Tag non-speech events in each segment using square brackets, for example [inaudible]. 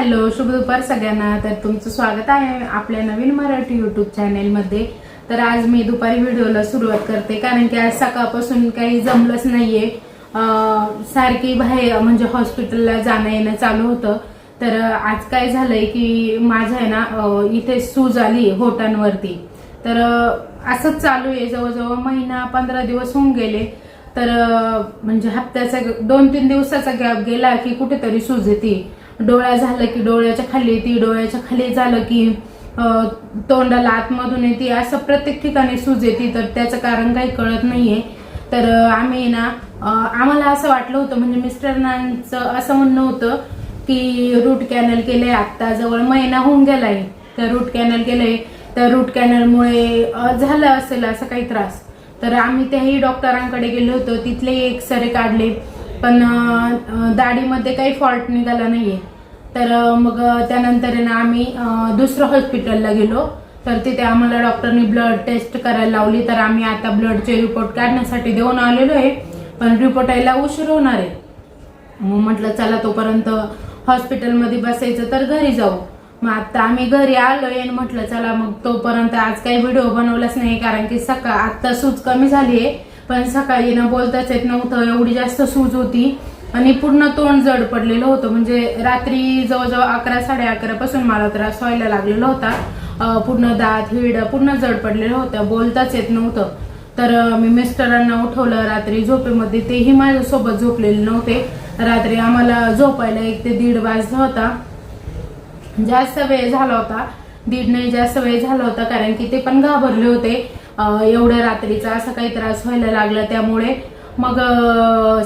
Hello शुभ दुपार सगळ्यांना. तर तुमचं स्वागत आहे आपल्या नवीन मराठी युट्यूब चॅनेलमध्ये तर आज मी दुपारी व्हिडिओला सुरुवात करते कारण की आज सकाळपासून काही जमलंच नाहीये. सारखी बाहेर म्हणजे हॉस्पिटलला जाणं येणं चालू होतं. तर आज काय झालंय की माझं आहे ना इथे सूज आली होटांवरती. तर असंच चालू आहे. जवळजवळ महिना पंधरा दिवस होऊन गेले. तर म्हणजे हप्त्याचा दोन तीन दिवसाचा गॅप गेला की कुठेतरी सूज येते. डोळा झालं की डोळ्याच्या खाली येते डोळ्याच्या खाली झालं की तोंडाला आतमधून येते असं प्रत्येक ठिकाणी सूज येते तर त्याचं कारण काही कळत नाहीये. तर आम्ही ना आम्हाला असं वाटलं होतं म्हणजे मिस्टरांचं असं म्हणणं होतं की रूट कॅनल केलंय आत्ता जवळ महिना होऊन गेलाय. तर रूट कॅनल केलंय. तर रूट कॅनलमुळे झालं असेल असं काही त्रास. तर आम्ही त्याही डॉक्टरांकडे गेलो होतो तिथले एक्सरे काढले. पण दाढीमध्ये काही फॉल्ट निघाला नाहीये. तर मग त्यानंतर आहे ना आम्ही दुसरं हॉस्पिटलला गेलो. तर तिथे आम्हाला डॉक्टरनी ब्लड टेस्ट करायला लावली. तर आम्ही आता ब्लडचे रिपोर्ट काढण्यासाठी देऊन आलेलो आहे. पण रिपोर्ट यायला उशीर होणार आहे. मग म्हटलं चला तोपर्यंत हॉस्पिटलमध्ये बसायचं तर घरी जाऊ. मग आता आम्ही घरी आलोय आणि म्हटलं चला मग तोपर्यंत आज काही व्हिडिओ बनवलाच नाही कारण की सकाळ आत्ता सूज कमी झाली आहे. पण सकाळी ना बोलताच येत नव्हतं. एवढी जास्त सूज होती. आणि पूर्ण तोंड जड पडलेलं होतं. म्हणजे रात्री जवळजवळ अकरा साडे अकरा पासून मला त्रास व्हायला लागलेला होता. पूर्ण दात हिड पूर्ण जड पडलेलं होतं. बोलताच येत नव्हतं. तर मी मिस्टरांना उठवलं. रात्री झोपेमध्ये तेही माझ्यासोबत झोपलेले नव्हते. रात्री आम्हाला झोपायला एक ते दीड वाजला होता. जास्त वेळ झाला होता. दीड नाही जास्त वेळ झाला होता कारण की ते पण घाबरले होते. एवढ्या रात्रीचा असा काही त्रास व्हायला लागला त्यामुळे. मग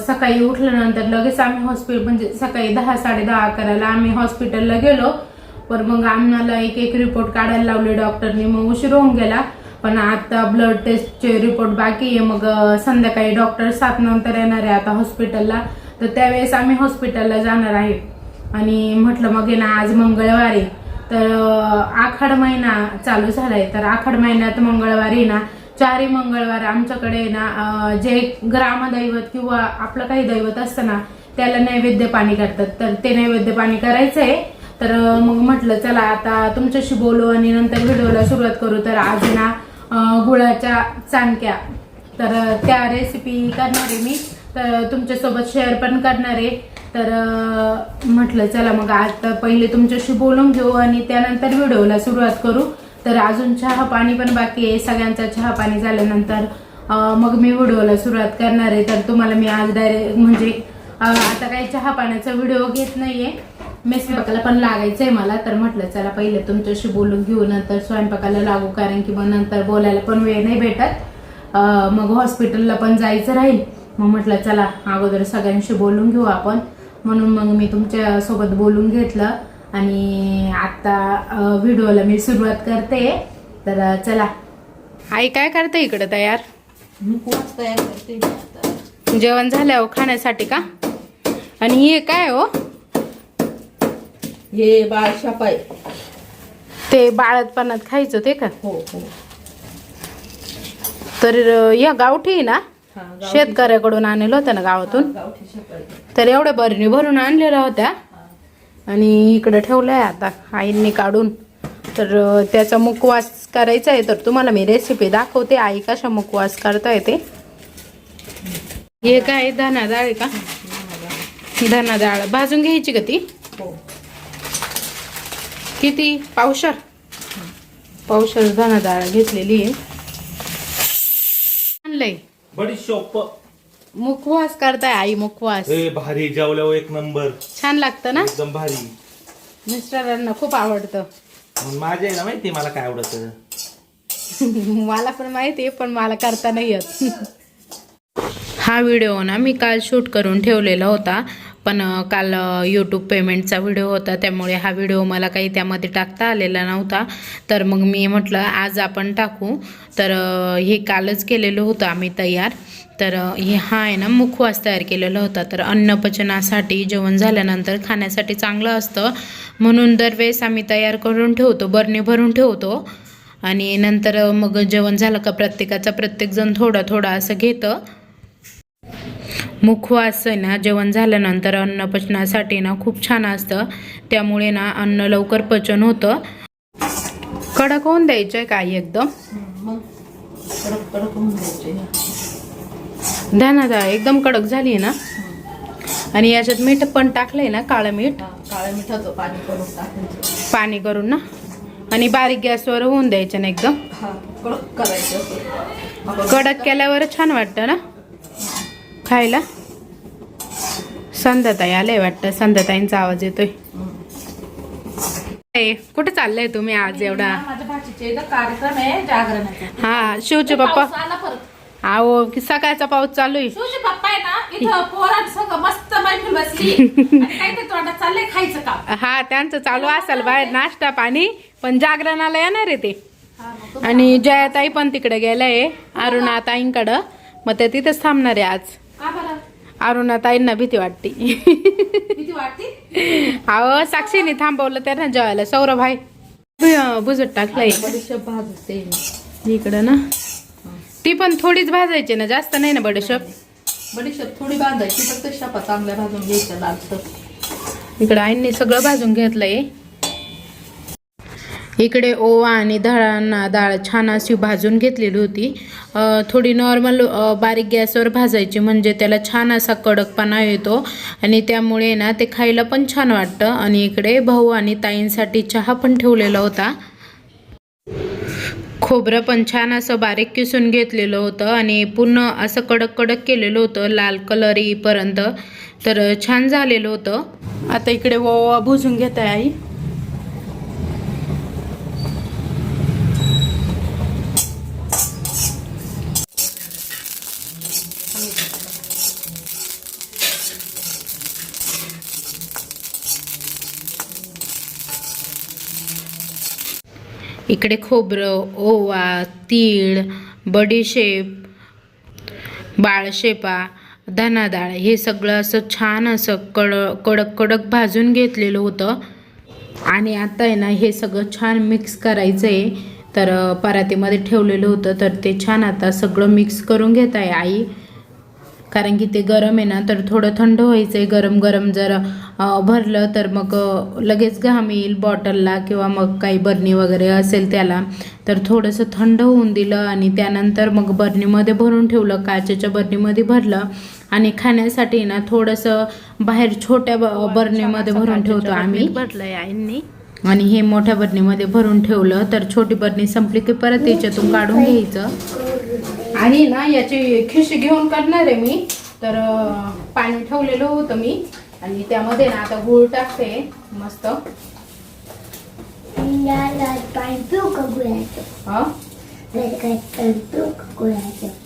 सकाळी उठल्यानंतर लगेच आम्ही हॉस्पिटल म्हणजे सकाळी दहा साडे दहा अकराला आम्ही हॉस्पिटलला गेलो. पण मग आम्हाला एक एक रिपोर्ट काढायला लावले डॉक्टरनी मग उशीर होऊन गेला. पण आता ब्लड टेस्टचे रिपोर्ट बाकी आहे. मग संध्याकाळी डॉक्टर सात नंतर येणार आहे आता हॉस्पिटलला तर त्यावेळेस आम्ही हॉस्पिटलला जाणार आहे. आणि म्हटलं मग आहे ना आज मंगळवारी तर आखाड महिना चालू झालाय. तर आखाड महिन्यात मंगळवारी ना चारही मंगळवार आमच्याकडे ना जे ग्रामदैवत किंवा आपलं काही दैवत असतं ना त्याला नैवेद्य पाणी करतात. तर ते नैवेद्य पाणी करायचंय. तर मग म्हटलं चला आता तुमच्याशी बोलू आणि नंतर व्हिडिओला सुरुवात करू. तर आज ना गुळाच्या चाणक्या तर त्या रेसिपी करणार आहे मी. तर तुमच्यासोबत शेअर पण करणार आहे. तर म्हटलं चला मग आता पहिले तुमच्याशी बोलून घेऊ आणि त्यानंतर व्हिडिओला सुरुवात करू. तर अजून चहा पाणी पण बाकी आहे. सगळ्यांचा चहा पाणी झाल्यानंतर मग मी व्हिडिओला सुरुवात करणार आहे. तर तुम्हाला मी आज डायरेक्ट म्हणजे आता काही चहा पाण्याचा व्हिडिओ घेत नाहीये. मी स्वयंपाकाला पण लागायचंय मला. तर म्हटलं चला पहिले तुमच्याशी बोलून घेऊ. नंतर स्वयंपाकाला लागू कारण की मग नंतर बोलायला पण वेळ नाही भेटत. मग हॉस्पिटलला पण जायचं राहील. मग म्हटलं चला अगोदर सगळ्यांशी बोलून घेऊ आपण. म्हणून मग मी तुमच्यासोबत बोलून घेतलं. आणि आता व्हिडिओला मी सुरुवात करते. तर चला. आई काय करते इकडे तयार? मी पोच तयार करते जेवण झाल्यावर खाण्यासाठी का? आणि हे काय हो? हे बाळ शापाय. ते बाळतपणात खायचं ते का? हो हो. तर या गावठी आहे ना? हा शेतकऱ्याकडून आणलेलं होतं ना गावातून? तर एवढ्या बरणी भरून आणलेल्या होत्या. आणि इकडे ठेवलंय आता आईंनी काढून. तर त्याचा मुखवास करायचा आहे तर तुम्हाला मी रेसिपी दाखवते. आई कशा मुखवास करता येते. हे काय धना डाळ आहे का? धना डाळ. भाजून घ्यायची का ती? हो. किती? पावशर. पावशर धना डाळ घेतलेली आहे. आणलंय. बडीशोप मुखवास करताय आई मुखवास. हे भारी जेवल्यावर एक नंबर. छान लागतं ना? एकदम भारी. मिस्टरांना खूप आवडतं. मग माझे ना माहिती मला काय आवडत? [laughs] मला पण माहिती आहे पण मला करता नाही येत. हा व्हिडिओ ना मी काल शूट करून ठेवलेला होता पण काल यूट्यूब पेमेंटचा व्हिडिओ होता त्यामुळे हा व्हिडिओ मला काही त्यामध्ये टाकता आलेला नव्हता. तर मग मी म्हटलं आज आपण टाकू. तर हे कालच केलेलं होतं आम्ही तयार. तर हे हा आहे ना मुखवास तयार केलेला होता. तर अन्नपचनासाठी जेवण झाल्यानंतर खाण्यासाठी चांगलं असतं. म्हणून दरवेळेस आम्ही तयार करून ठेवतो बरणे भरून ठेवतो. आणि नंतर मग जेवण झालं का प्रत्येकाचा प्रत्येकजण थोडा थोडा असं घेतं. मुखवास आहे ना जेवण झाल्यानंतर अन्न पचनासाठी ना खूप छान असतं. त्यामुळे ना अन्न लवकर पचन होतं. कडक होऊन द्यायचं आहे काही एकदम? द्यायचे धाना डाळ एकदम कडक झाली ना? आणि याच्यात मीठ पण टाकलंय ना काळं मीठ? काळ्या मिठाचं पाणी करून टाकायचं पाणी करून ना? आणि बारीक गॅसवर होऊन द्यायचं ना एकदम? कडक करायचं केल्यावर छान वाटतं ना? खायला? संध्याताई आलंय वाटतं संध्याताईंचा आवाज येतोय. कुठे चाललंय तुम्ही आज एवढा? कार्यक्रम आहे जागरणाचा हा शिवचे पप्पा. अहो की सकाळचा पाऊस चालू आहे शिवचे पप्पा आहे ना इथं पोरांसंग मस्त मैफिल बसली. [laughs] आणि काय ते तोंडात चाललंय खायचं का हा त्यांचं चालू असेल बाहेर नाश्ता पाणी पण जागरणाला येणार आहे ते. हा, आणि जयाताई पण तिकडे गेलाय अरुणाताईंकडं. मग ते तिथेच थांबणार आहे आज. का बरं? अरुणाताईंना भीती वाटते. वाटते? अहो साक्षीने थांबवलं त्यांना जेवायला. सौरभ आहे. भु- बुजत टाकलंय. बडीशेप भाजते. इकडं ना. ती पण थोडीच भाजायची ना जास्त नाही ना बडीशेप? बडीशेप थोडी बांधायची फक्त शेपा चांगल्या भाजून घ्यायच्या लालसर इकडं आईंनी सगळं भाजून घेतलंय. इकडे ओवा आणि दळांना डाळ छान अशी भाजून घेतलेली होती. अं, थोडी नॉर्मल बारीक गॅसवर भाजायची म्हणजे त्याला छान असा कडकपणा येतो. आणि त्यामुळे ना ते खायला पण छान वाटतं. आणि इकडे भाऊ आणि ताईंसाठी चहा पण ठेवलेला होता. खोबरं पण छान असं बारीक किसून घेतलेलं होतं आणि पूर्ण असं कडक कडक केलेलं होतं लाल कलर येईपर्यंत. तर छान झालेलं होतं. आता इकडे ओवा भुजून घेत आहे आई. इकडे खोबरं ओवा तीळ बडीशेप बाळशेपा धना डाळ हे सगळं असं छान असं कड कडक कडक भाजून घेतलेलं होतं. आणि आता आहे ना हे सगळं छान मिक्स करायचं आहे तर परातीमध्ये ठेवलेलं होतं तर ते छान आता सगळं मिक्स करून घेत आहे आई. कारण की ते गरम आहे ना तर थोडं थंड व्हायचं आहे गरम गरम जर भरलं तर मग लगेच घाम येईल बॉटलला किंवा मग काही बरणी वगैरे असेल त्याला. तर थोडंसं थंड होऊन दिलं आणि त्यानंतर मग बरणीमध्ये भरून ठेवलं काचेच्या बरणीमध्ये भरलं आणि खाण्यासाठी ना थोडंसं बाहेर छोट्या ब- बरणीमध्ये भरून ठेवतो आम्ही. भरलंय आईंनी. आणि हे मोठ्या बरणीमध्ये भरून ठेवलं तर छोटी बरणी संपली की परत याच्यातून काढून घ्यायचं. आणि ना याची खिशी घेऊन करणार आहे मी. तर पाणी ठेवलेलं होतं मी. आणि त्यामध्ये ना आता गूळ टाकते. मस्त. पाणी पिऊ का गुळाचं?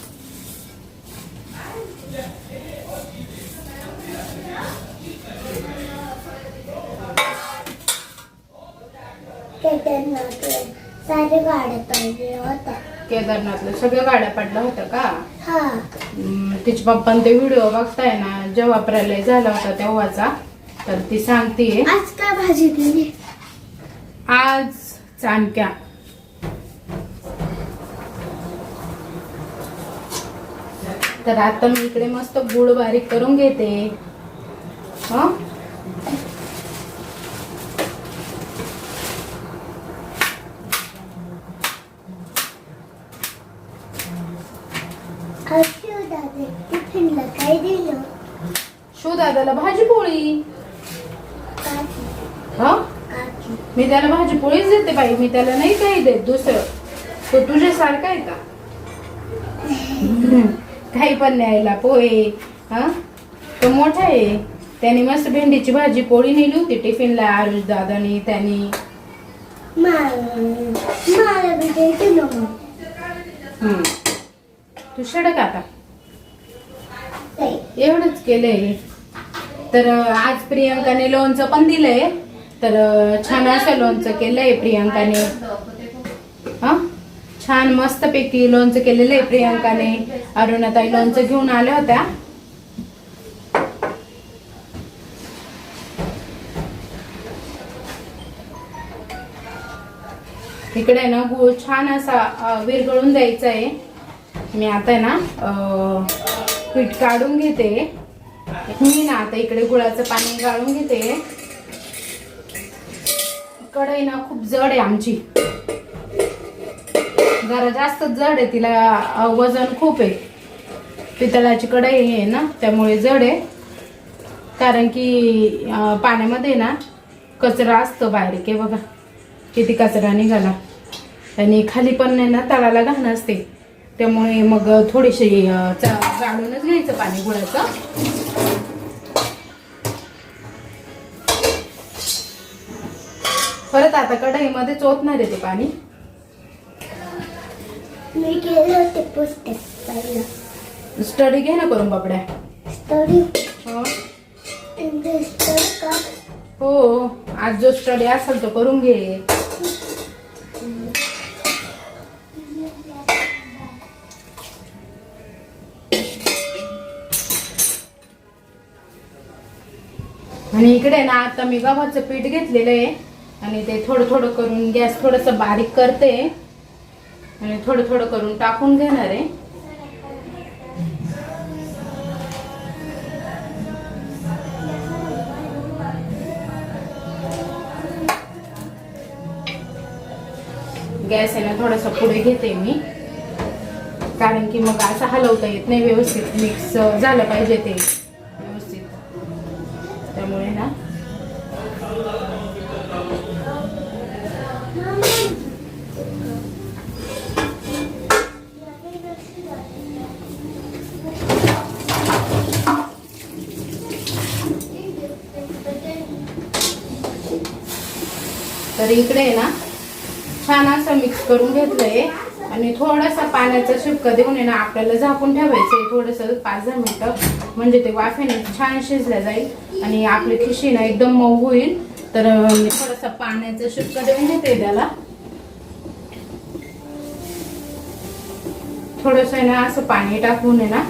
नाही काय पाणी पिऊ का गुळाचं केदारनाथ सारे गाड्या होत्या. केदारनाथला. सगळ्या गाड्या पडल्या होत्या का? हा. तिच्या पप्पान ते व्हिडिओ बघताय ना जेव्हा प्रलय झाला होता तेव्हाचा तर ती सांगतीये आज काय भाजी केली आज चाणक्या. तर आता मी इकडे मस्त गुळ बारीक करून घेते. हं? टिफिनला काय दिलं शो दादाला भाजी पोळी मी त्याला भाजी पोळीच देते बाई मी त्याला नाही काही देत दुसरं तो तुझ्यासारखा आहे का काही पण न्यायला पोहे हा तो मोठा आहे त्याने मस्त भेंडीची भाजी पोळी नेली होती टिफिनला आरुष दादानी त्यांनी हम्म. तू सडक आता एवढंच केलंय तर आज प्रियंकाने लोणचं पण दिलंय. तर छान असं लोणचं केलंय प्रियंकाने. हा? छान मस्त पैकी लोणचं केलेलं आहे प्रियंकाने. अरुणाताई लोणचं घेऊन आल्या होत्या. इकडे ना गूळ छान असा अं, विरघळून द्यायचा आहे मी आता आहे ना पीठ काढून घेते. मी ना आता इकडे गुळाचं पाणी गाळून घेते. कढई ना खूप जड आहे आमची. जरा जास्त जड आहे तिला वजन खूप आहे. पितळाची कढई आहे ना त्यामुळे जड आहे. कारण की पाण्यामध्ये ना कचरा असतो बाहेर के बघा किती कचरा निघाला. आणि खाली पण नाही ना तळाला घाण असते. त्यामुळे मग थोडीशी अ, चा- गाळूनच घ्यायचं पाणी गुळाचं. परत आता कढईमध्येच ओतणार आहे ते पाणी. मी गेले होते पुस्तक पहिलं. स्टडी घे ना करून बापड्या. स्टोरी हो. हो आज जो स्टडी असेल तो करून घे. आणि इकडे ना आता मी गव्हाचं पीठ घेतलेलं आहे. आणि ते थोडं थोडं करून गॅस थोडस बारीक करते. आणि थोडं थोडं करून टाकून घेणार आहे. गॅस आहे ना थोडासा पुढे घेते मी. कारण की मग असं हलवता येत नाही व्यवस्थित. मिक्स झालं पाहिजे ते. तर इकडे आहे ना छान असं मिक्स करून घेतलंय आणि थोडासा पाण्याचा शिपका देऊन आहे ना आपल्याला झाकून ठेवायचंय थोडस पाच दहा मिनिटं. म्हणजे ते वाफेने छान शिजल्या जाईल. आणि आपली खिशी ना एकदम मऊ होईल. तर मी थोडासा पाण्याचा शिपका देऊन घेते त्याला. थोडस आहे ना असं पाणी टाकून आहे ना.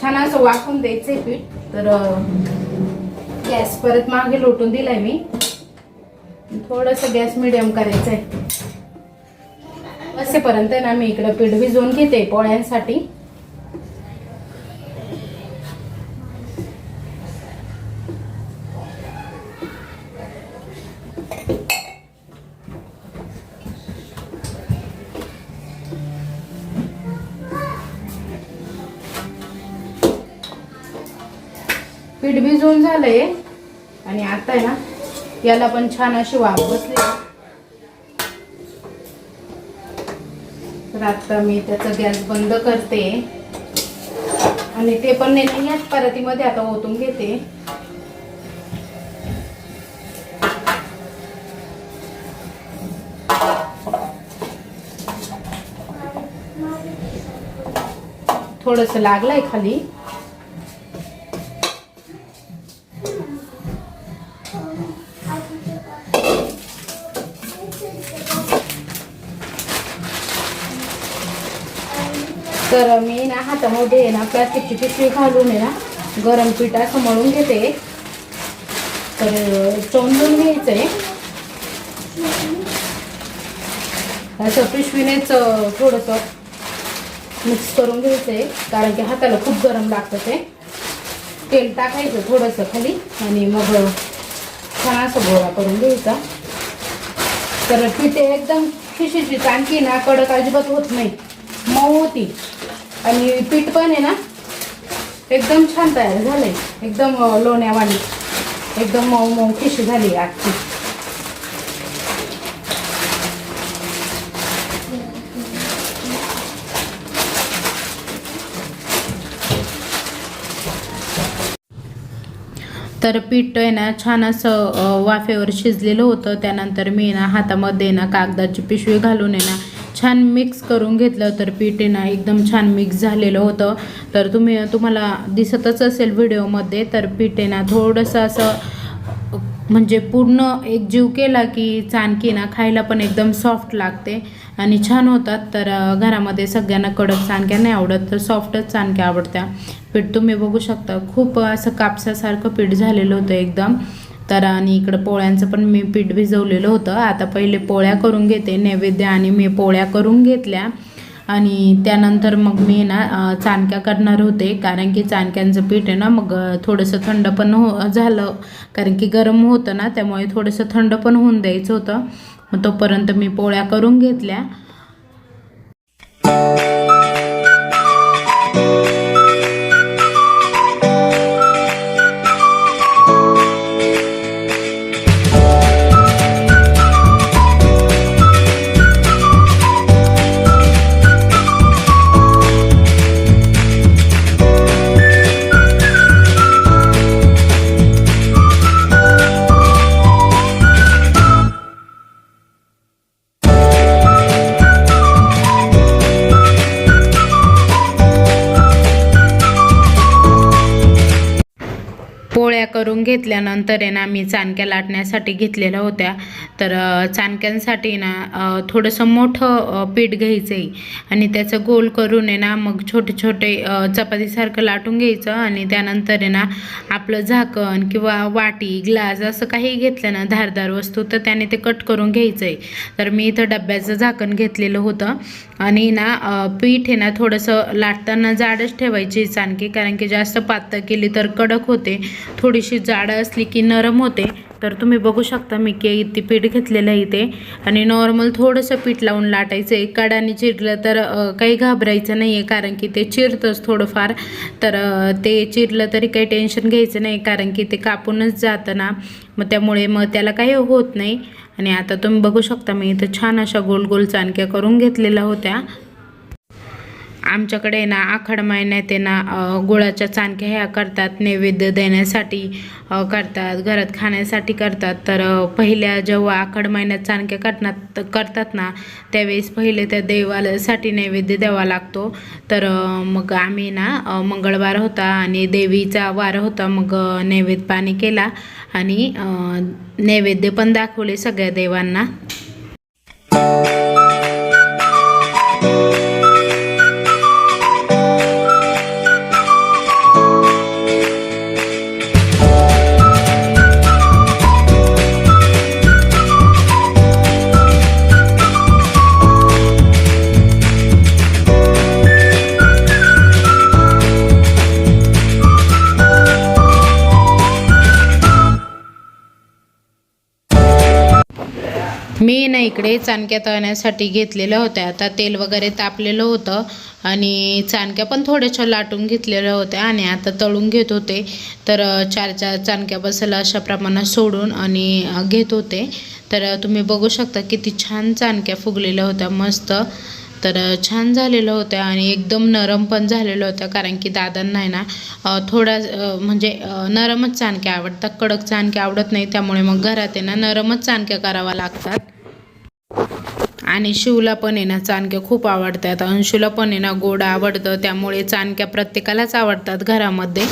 छान असं वाफून द्यायचंय पीठ. तर गॅस परत मागे लोटून दिलाय मी. थोडस गॅस मिडियम करायचं आहे असेपर्यंत ना मी इकडं पीठ भिजवून घेते पोळ्यांसाठी. आहे. आणि आता आहे ना याला पण छान अशी वाफ बसली. तर आता मी त्याचा गॅस बंद करते. आणि ते पण नाही याच परतीमध्ये आता ओतून घेते. थोडस लागलंय खाली. तर मी ना हातामध्ये आहे ना प्लास्टिकची पिशवी घालून आहे ना गरम पीठ असं मळून घेते. तर चोंदून घ्यायचं आहे. असं पिशवीनेच थोडंसं मिक्स करून घ्यायचं आहे. कारण की हाताला खूप गरम लागतं ते. तेल टाकायचं थोडंसं खाली आणि मग छान असं गोळा करून घ्यायचा. तर पिठे एकदम खिशीची आणखी ना कडक अजिबात होत नाही. मऊ होती. आणि पीठ पण आहे ना एकदम छान तयार झालंय. एकदम लोण्यावाणी. एकदम मऊ मऊ खिशी झाली आजची. तर पीठ आहे ना छान असं वाफेवर शिजलेलं होतं. त्यानंतर मी ना हातामध्ये ना कागदाची पिशवी घालून आहे ना छान मिक्स करून घेतलं तर पीठ ना एकदम छान मिक्स झालेलं होतं. तर तुम्ही तुम्हाला दिसतच असेल व्हिडिओमध्ये तर पीठ ना थोडंसं असं म्हणजे पूर्ण एक जीव केला की चाणकी ना खायला पण एकदम सॉफ्ट लागते आणि छान होतात. तर घरामध्ये सगळ्यांना कडक चाणक्या नाही आवडत तर सॉफ्टच चाणक्या आवडत्या. पीठ तुम्ही बघू शकता खूप असं कापसासारखं पीठ झालेलं होतं एकदम. तर आणि इकडं पोळ्यांचं पण मी पीठ भिजवलेलं होतं. आता पहिले पोळ्या करून घेते नैवेद्य आणि मी पोळ्या करून घेतल्या. आणि त्यानंतर मग मी ना चाणक्या करणार होते. कारण की चाणक्यांचं पीठ आहे ना मग थोडंसं थंड पण हो झालं. कारण की गरम होतं ना त्यामुळे थोडंसं थंड पण होऊन द्यायचं होतं. मग तोपर्यंत मी पोळ्या करून घेतल्या. घेतल्यानंतर आहे ना मी चाणक्या लाटण्यासाठी घेतलेल्या होत्या. तर चाणक्यांसाठी ना थोडंसं मोठं पीठ घ्यायचं आहे आणि त्याचं गोल करून आहे ना मग छोटे छोटे चपातीसारखं लाटून घ्यायचं. आणि त्यानंतर आहे ना आपलं झाकण किंवा वाटी ग्लास असं काही घेतलं ना धारदार वस्तू तर त्याने ते कट करून घ्यायचं आहे तर मी इथं डब्याचं झाकण घेतलेलं होतं. आणि ना पीठ आहे ना थोडंसं लाटताना जाडच ठेवायची चाणकी कारण की जास्त पातळ केली तर कडक होते. थोडीशी जाड असली की नरम होते तर तुम्ही बघू शकता मी की इथे पीठ घेतलेलं आहे इथे. आणि नॉर्मल थोडंसं पीठ लावून लाटायचं आहे. कडाने चिरलं तर काही घाबरायचं नाही आहे कारण की ते चिरतंच थोडंफार. तर ते चिरलं तरी काही टेन्शन घ्यायचं नाही कारण की ते कापूनच जातं ना. मग त्यामुळे मग त्याला काही होत नाही. आणि आता तुम्ही बघू शकता मी इथं छान अशा गोल गोल चाणक्या करून घेतलेल्या होत्या. आमच्याकडे ना आखाड महिन्यात आहे ना गुळाच्या चाणक्या ह्या करतात नैवेद्य देण्यासाठी करतात घरात खाण्यासाठी करतात. तर पहिल्या जेव्हा आखाड महिन्यात चाणक्या करतात करतात ना त्यावेळेस पहिले त्या देवासाठी नैवेद्य द्यावा लागतो. तर मग आम्ही ना मंगळवार होता आणि देवीचा वार होता मग नैवेद्य पाणी केला आणि नैवेद्य पण दाखवले सगळ्या देवांना. मी ना इकडे चाणक्या तळण्यासाठी घेतलेल्या होत्या. आता तेल वगैरे तापलेलं होतं आणि चाणक्या पण थोड्याशा लाटून घेतलेल्या होत्या आणि आता तळून घेत होते. तर चार चार चाणक्या बसायला अशा प्रमाणात सोडून आणि घेत होते. तर तुम्ही बघू शकता किती छान चाणक्या फुगलेल्या होत्या. मस्त तर छान झालेलं होत्या आणि एकदम नरम पण झालेलं होत्या कारण की दादांना आहे ना थोडा म्हणजे नरमच चाणक्या आवडतात. कडक चाणक्या आवडत नाही त्यामुळे मग घरात आहे ना नरमच चाणक्या कराव्या लागतात. आणि शिवला पण आहे ना चाणक्या खूप आवडतात. अंशूला पण आहे ना गोड आवडतं. त्यामुळे चाणक्या प्रत्येकालाच आवडतात घरामध्ये.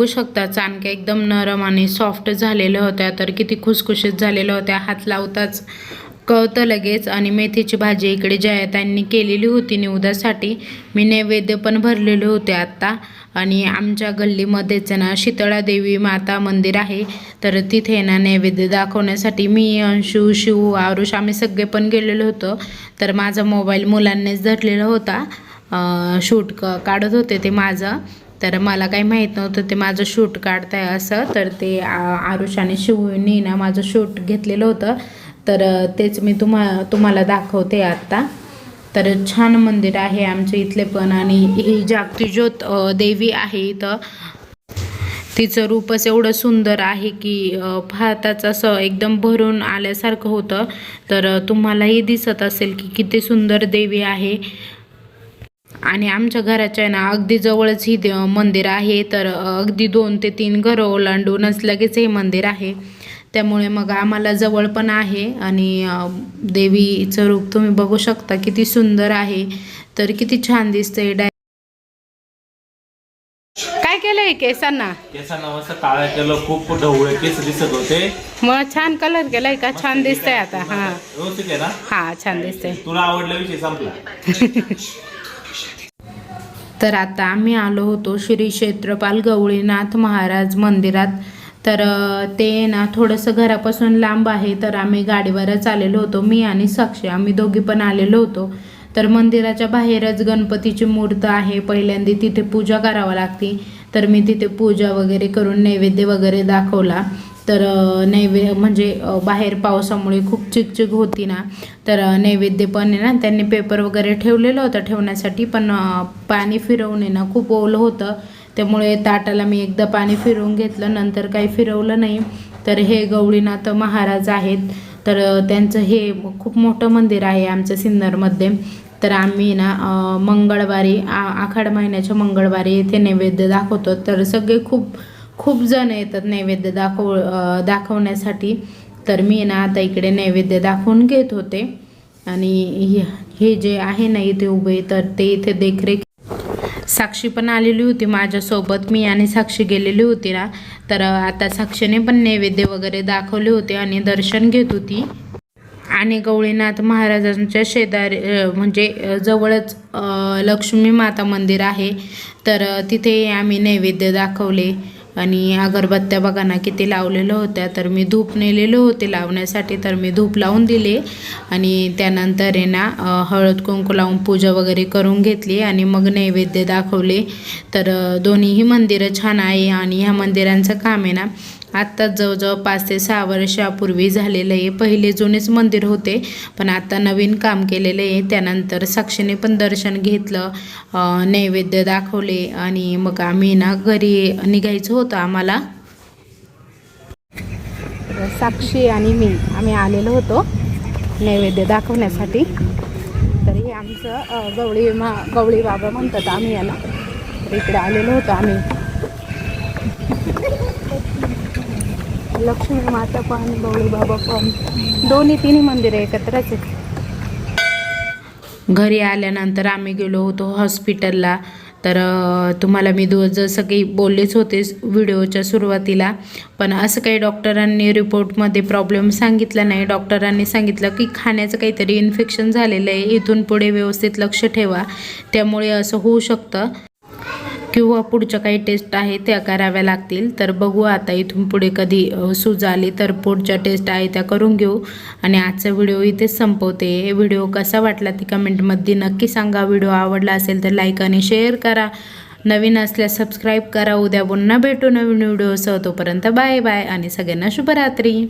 बघू शकता चाणक्या एकदम नरम आणि सॉफ्ट झालेल्या होत्या. तर किती खुसखुशीत झालेल्या होत्या. हात लावताच कळतं लगेच. आणि मेथीची भाजी इकडे जयातांनी केलेली होती निवदासाठी. मी नैवेद्य पण भरलेले होते आत्ता आणि आमच्या गल्लीमध्येच ना शीतळा देवी माता मंदिर आहे. तर तिथे ना नैवेद्य दाखवण्यासाठी मी अंशू शिव आरुष आम्ही सगळे पण गेलेलो होतो. तर माझा मोबाईल मुलांनीच धरलेला होता. शूट क काढत होते ते माझं. तर मला काही माहीत नव्हतं ते माझं शूट काढताय असं. तर ते आरुष आणि शिवनी ना माझं शूट घेतलेलं होतं. तर तेच मी तुम्हा तुम्हाला दाखवते आत्ता तर छान मंदिर आहे आमच्या इथले पण आणि ही जागतिज्योत देवी आहे इथं. तिचं रूपच एवढं सुंदर आहे की भारताचं पाहताच असं एकदम भरून आल्यासारखं होतं. तर तुम्हालाही दिसत असेल की किती सुंदर देवी आहे. आणि आमच्या घराच्या ना अगदी जवळच ही दे- मंदिर आहे. तर अगदी दोन ते तीन घरं ओलांडूनच लगेच हे मंदिर आहे. त्यामुळे मग आम्हाला जवळ पण आहे आणि देवीचं रूप तुम्ही बघू शकता किती सुंदर आहे. तर किती छान दिसतंय. डाय काय केलंय केसांना? केसांना मस्त काळा केलं खूप ढवळे केस दिसत होते. मग छान कलर केलाय का? छान दिसतंय आता हा. व्यवस्थित आहे ना? हा छान दिसतंय. तुला आवडला विषय संपला. [laughs] तर आता आम्ही आलो होतो श्री क्षेत्रपाल गवळीनाथ महाराज मंदिरात. तर ते ना थोडंसं घरापासून लांब आहे तर आम्ही गाडीवरच आलेलो होतो. मी आणि साक्षी आम्ही दोघी पण आलेलो होतो. तर मंदिराच्या बाहेरच गणपतीची मूर्त आहे. पहिल्यांदा तिथे पूजा करावं लागते. तर मी तिथे पूजा वगैरे करून नैवेद्य वगैरे दाखवला. तर नैवेद्य नैवे म्हणजे बाहेर पावसामुळे खूप चिकचिक होती ना तर नैवेद्य पण आहे ना त्यांनी पेपर वगैरे ठेवलेलं होतं ठेवण्यासाठी पण पाणी फिरवून आहे ना खूप ओलं होतं. त्यामुळे ताटाला मी एकदा पाणी फिरवून घेतलं नंतर काही फिरवलं नाही. तर हे गवळीनाथ महाराज आहेत. तर त्यांचं हे खूप मोठं मंदिर आहे आमच्या सिन्नरमध्ये. तर आम्ही ना मंगळवारी आ आखाड महिन्याच्या मंगळवारी इथे नैवेद्य दाखवतो. तर सगळे खूप खूप जण येतात नैवेद्य दाखव दाखवण्यासाठी. तर मी ना आता इकडे नैवेद्य दाखवून घेत होते. आणि हे- हे जे आहे ना इथे उभे तर ते इथे देखरेख साक्षी पण आलेली होती माझ्यासोबत. मी आणि साक्षी गेलेली होती ना. तर आता साक्षीने पण नैवेद्य वगैरे दाखवले होते आणि दर्शन घेत होती. आणि गवळीनाथ महाराजांच्या शेजारी म्हणजे जवळच लक्ष्मी माता मंदिर आहे. तर तिथे आम्ही नैवेद्य दाखवले. आणि अगरबत्त्या बघा ना किती लावलेल्या होत्या. तर मी धूप नेलेले होते लावण्यासाठी तर मी धूप लावून दिले. आणि त्यानंतर आहे ना हळद कुंकू लावून पूजा वगैरे करून घेतली आणि मग नैवेद्य दाखवले. तर दोन्हीही मंदिरं छान आहे आणि ह्या मंदिरांचं काम आहे ना आत्ताच जवळजवळ पाच ते सहा वर्षापूर्वी झालेलं आहे पहिले जुनेच मंदिर होते पण आता नवीन काम केलेलं आहे त्यानंतर साक्षीने पण दर्शन घेतलं नैवेद्य दाखवले आणि मग आम्ही ना घरी निघायचं होतं आम्हाला. साक्षी आणि मी आम्ही आलेलो होतो नैवेद्य दाखवण्यासाठी. तर हे आमचं गवळी मा गवळी बाबा म्हणतात आम्ही याला. इकडे आलेलो होतो आम्ही. लक्ष्मी माता पण गवळी बाबा पण. दोन्ही तिन्ही मंदिरं एकत्रच आहेत. घरी आल्यानंतर आम्ही गेलो होतो हॉस्पिटलला. तर तुम्हाला मी दो जसं काही बोललेच होते व्हिडिओच्या सुरुवातीला पण असं काही डॉक्टरांनी रिपोर्टमध्ये प्रॉब्लेम सांगितला नाही. डॉक्टरांनी सांगितलं की खाण्याचं काहीतरी इन्फेक्शन झालेलं आहे. इथून पुढे व्यवस्थित लक्ष ठेवा. त्यामुळे असं होऊ शकतं. किंवा पुढच्या काही टेस्ट आहे त्या कराव्या लागतील. तर बघू आता इथून पुढे कधी सूज आली तर पुढच्या टेस्ट आहे त्या करून घेऊ. आणि आजचा व्हिडिओ इथेच संपवते. व्हिडिओ कसा वाटला ती कमेंटमध्ये नक्की सांगा. व्हिडिओ आवडला असेल तर लाईक आणि शेअर करा. नवीन असल्यास सबस्क्राईब करा. उद्या पुन्हा भेटू नवीन व्हिडिओसह तोपर्यंत बाय बाय आणि सगळ्यांना शुभरात्री.